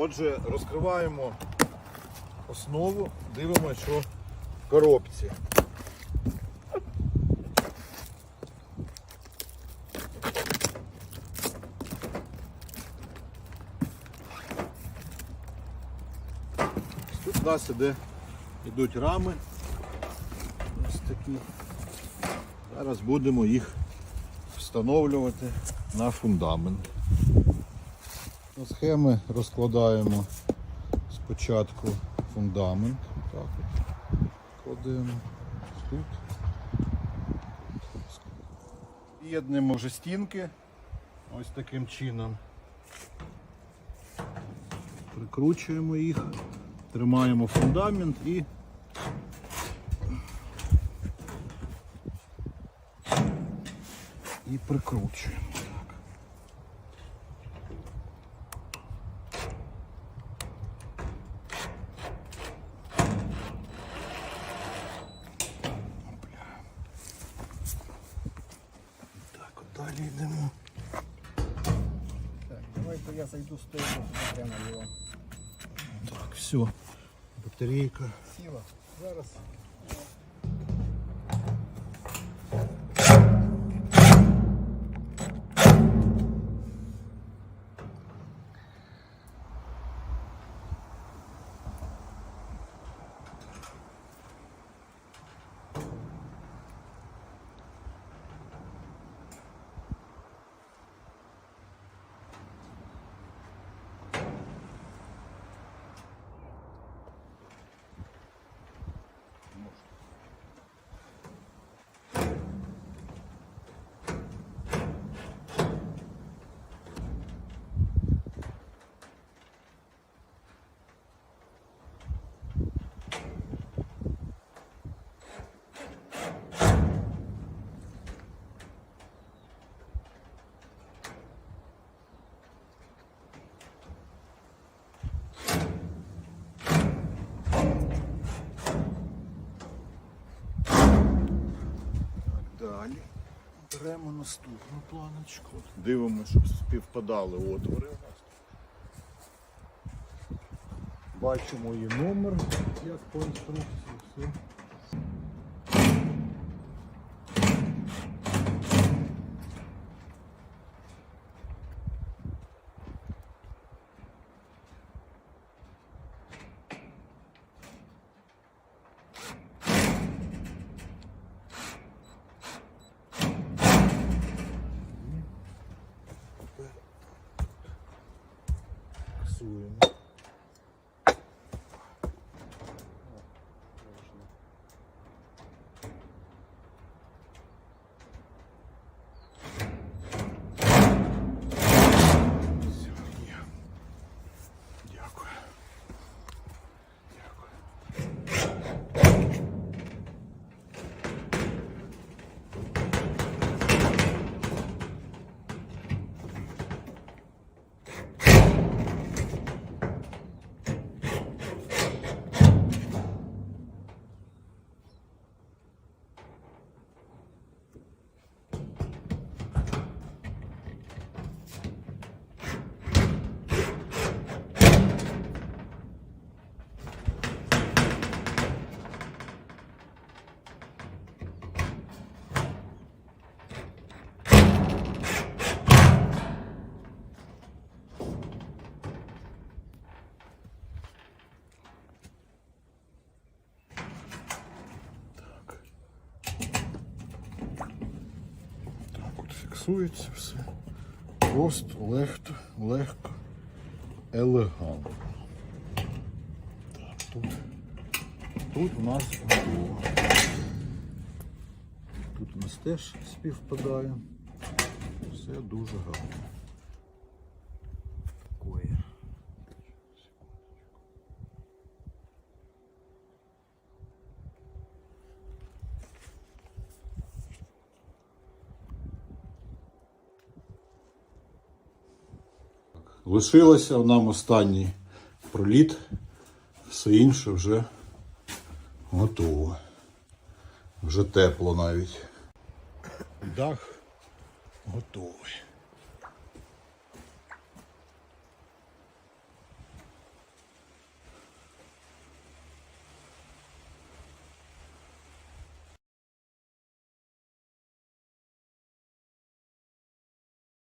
Отже, розкриваємо основу, дивимося, що в коробці. Тут у нас іде, йдуть рами. Ось такі. Зараз будемо їх встановлювати на фундамент. На схеми розкладаємо спочатку фундамент. Так от. Кладемо тут. З'єднуємо вже стінки ось таким чином. Прикручуємо їх, тримаємо фундамент і і прикручуємо. Далі йдемо. Так, давайте я зайду з того, прямо його. Так, все. Батарейка. Сіла. Зараз. Далі. Беремо наступну планочку. Дивимося, щоб співпадали отвори у нас. Бачимо її номер, як по інструкції. Все. cool. Фіксується все. Просто легко, легко, елегантно. Так, тут, тут у нас готово. Тут у нас теж співпадає. Все дуже гарно. Лишилося нам останній проліт, все інше вже готово. Вже тепло навіть. Дах готовий.